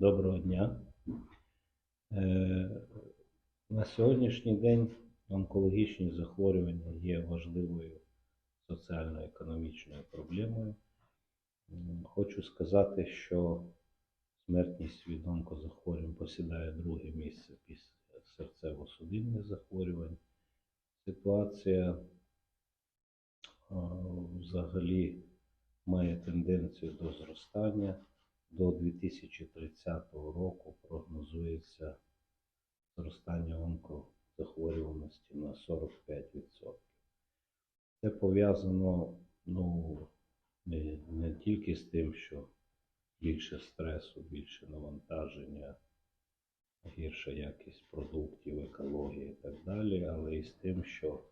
Доброго дня. Е, На сьогоднішній день онкологічні захворювання є важливою соціально-економічною проблемою. Хочу сказати, що смертність від онкозахворювань посідає друге місце після серцево-судинних захворювань. Ситуація а, взагалі має тенденцію до зростання. До 2030 року прогнозується зростання онкозахворюваності на 45%. Це пов'язано ну, не, не тільки з тим, що більше стресу, більше навантаження, гірша якість продуктів, екологія і так далі, але і з тим, що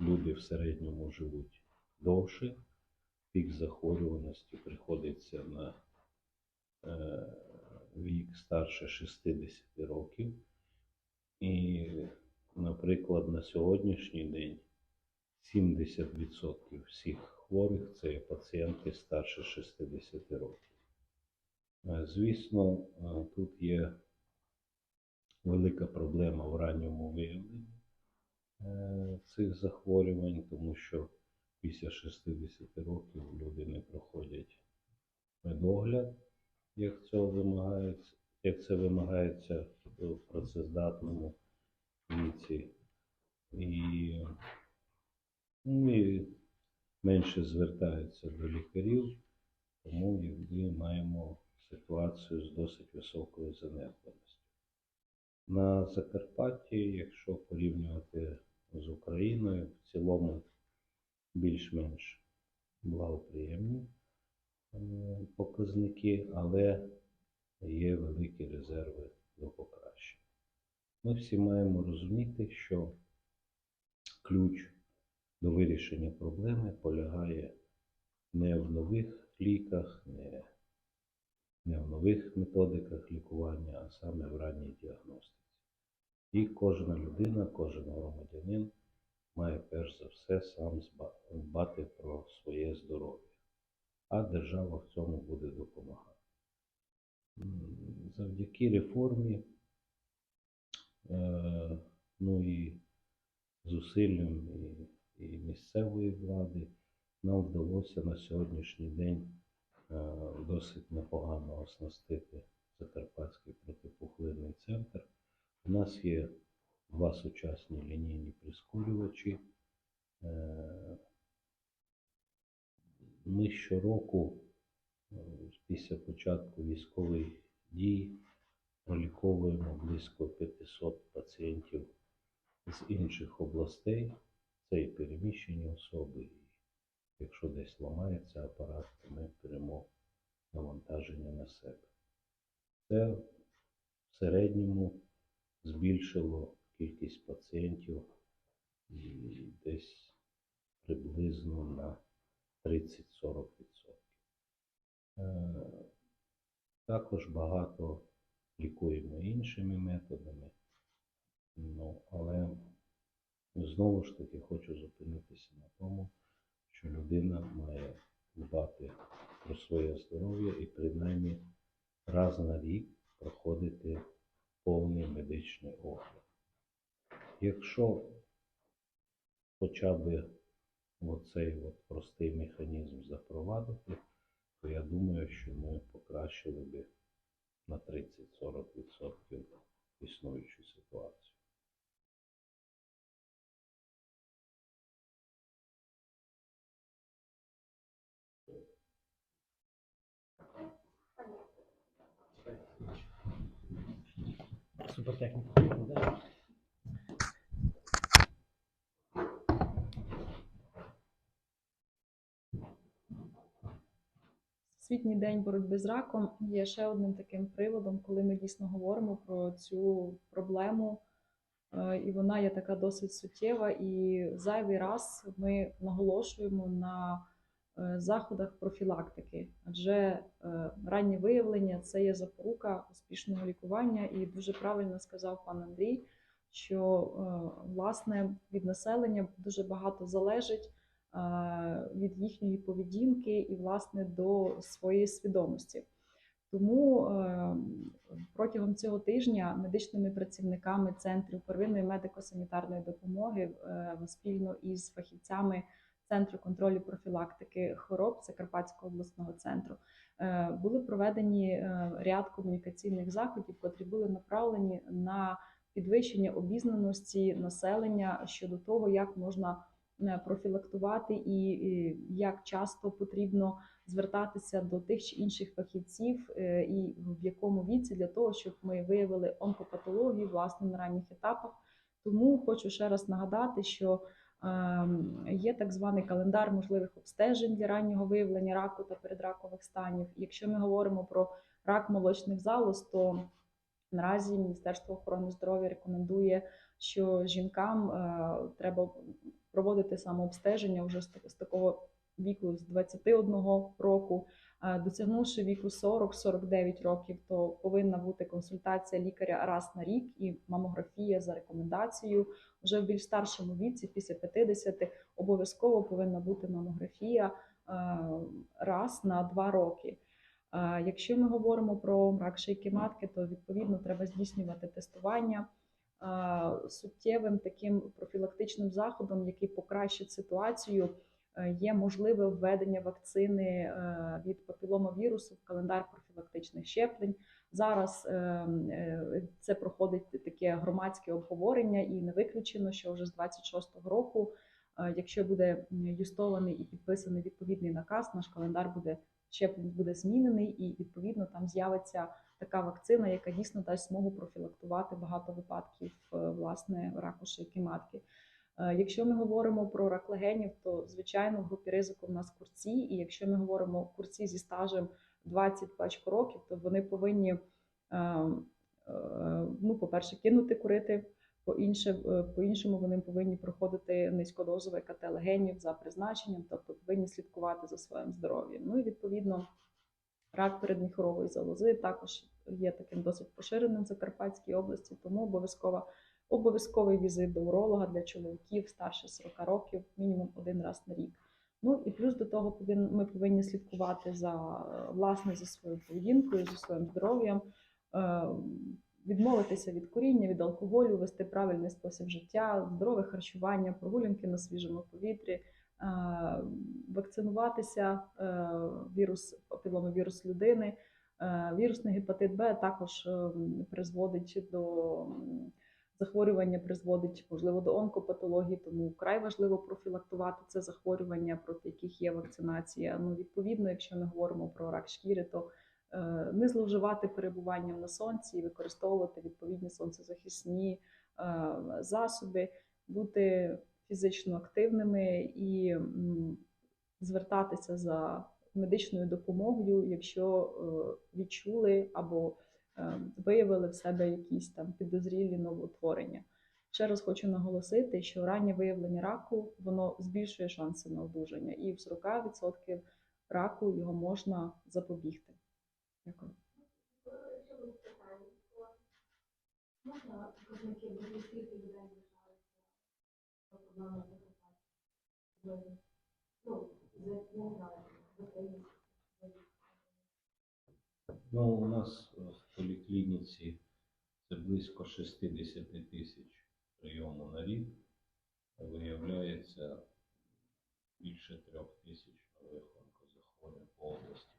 люди в середньому живуть довше, пік захворюваності приходиться на вік старше 60 років. І, наприклад, на сьогоднішній день 70% всіх хворих це є пацієнти старше 60 років. Е, Звісно, е, тут є велика проблема в ранньому виявленні е, цих захворювань, тому що після 60 років люди не проходять медогляд, як цього вимагається, як це вимагається в працездатному віці. І, ну, і менше звертаються до лікарів, тому якби маємо ситуацію з досить високою занедбаністю. На Закарпатті, якщо порівнювати з Україною, в цілому більш-менш благоприємні е, показники, але є великі резерви до покращення. Ми всі маємо розуміти, що ключ до вирішення проблеми полягає не в нових ліках, не, не в нових методиках лікування, а саме в ранній діагностиці. І кожна людина, кожен громадянин має перш за все сам дбати про своє здоров'я, а держава в цьому буде допомагати. Завдяки реформі, е, ну і зусиллям і, і місцевої влади, нам вдалося на сьогоднішній день е, досить непогано оснастити Закарпатський протипухлинний центр. У нас є два сучасні лінійні прискорювачі. Ми щороку е, після початку військових дій проліковуємо близько 500 пацієнтів з інших областей. Це і переміщені особи, якщо десь ламається апарат, то ми беремо навантаження на себе. Це в середньому збільшило кількість пацієнтів десь приблизно на 30-40%. Е, Також багато лікуємо іншими методами, ну, але знову ж таки хочу зупинитися на тому, що людина має дбати про своє здоров'я і принаймні раз на рік проходити повний медичний огляд. Якщо хоча б оцей от простий механізм запровадити, то я думаю, що ми покращили би на 30-40% існуючу ситуацію. Супертехніка. Світній день боротьби з раком є ще одним таким приводом, коли ми дійсно говоримо про цю проблему, Е, і вона є така досить суттєва. І зайвий раз ми наголошуємо на е, заходах профілактики, адже е, раннє виявлення це є запорука успішного лікування, і дуже правильно сказав пан Андрій, що власне від населення дуже багато залежить від їхньої поведінки і власне до своєї свідомості. Тому е, протягом цього тижня медичними працівниками центрів первинної медико-санітарної допомоги е, спільно із фахівцями Центру контролю профілактики хвороб Закарпатського обласного центру е, були проведені е, ряд комунікаційних заходів, котрі були направлені на підвищення обізнаності населення щодо того, як можна е, профілактувати і і як часто потрібно звертатися до тих чи інших фахівців е, і в якому віці для того, щоб ми виявили онкопатологію власне на ранніх етапах. Тому хочу ще раз нагадати, що ем, є так званий календар можливих обстежень для раннього виявлення раку та передракових станів. Якщо ми говоримо про рак молочних залоз, то наразі Міністерство охорони здоров'я рекомендує, що жінкам е, треба проводити самообстеження вже з, такого віку з 21 року. Досягнувши віку 40-49 років, то повинна бути консультація лікаря раз на рік і мамографія за рекомендацією. Вже в більш старшому віці, після 50, обов'язково повинна бути мамографія раз на два роки. Якщо ми говоримо про рак шийки матки, то відповідно треба здійснювати тестування. Е, Суттєвим таким профілактичним заходом, який покращить ситуацію, е, є можливе введення вакцини е, від папіломавірусу в календар профілактичних щеплень. Зараз це проходить таке громадське обговорення, і не виключено, що вже з 26-го року, якщо буде юстований і підписаний відповідний наказ, наш календар буде щеплень буде змінений, і відповідно там з'явиться така вакцина, яка дійсно дасть змогу профілактувати багато випадків е, власне раку шийки матки. Е, Якщо ми говоримо про рак легенів, то звичайно в групі ризику в нас курці. І якщо ми говоримо курці зі стажем 20 пачку років, то вони повинні, е, е, ну, по-перше, кинути курити. По інше, е, по-іншому вони повинні проходити низькодозове КТ легенів за призначенням, тобто повинні слідкувати за своїм здоров'ям. Ну і відповідно рак передміхорової залози також є таким досить поширеним в Закарпатській області, тому обов'язково обов'язковий візит до уролога для чоловіків старше 40 років, мінімум один раз на рік. Ну і плюс до того ми повинні слідкувати за власне за своєю поведінкою, за своїм здоров'ям, е, відмовитися від куріння, від алкоголю, вести правильний спосіб життя, здорове харчування, прогулянки на свіжому повітрі, вакцинуватися е, вірус папіломавірус людини. Е, Вірусний гепатит Б також е, призводить до захворювання, призводить можливо до онкопатології, тому вкрай важливо профілактувати це захворювання, проти яких є вакцинація. Ну, відповідно, якщо ми говоримо про рак шкіри, то е, не зловживати перебуванням на сонці і використовувати відповідні сонцезахисні е, засоби, бути фізично активними і звертатися за медичною допомогою, якщо е, відчули або е, виявили в себе якісь там підозрілі новоутворення. Ще раз хочу наголосити, що раннє виявлення раку воно збільшує шанси на одужання, і в 40% раку його можна запобігти. Дякую. Можна показники людей Ну, у нас в поліклініці це близько 60 тисяч прийому на рік. Виявляється більше трьох тисяч нових онкозахворювань по області.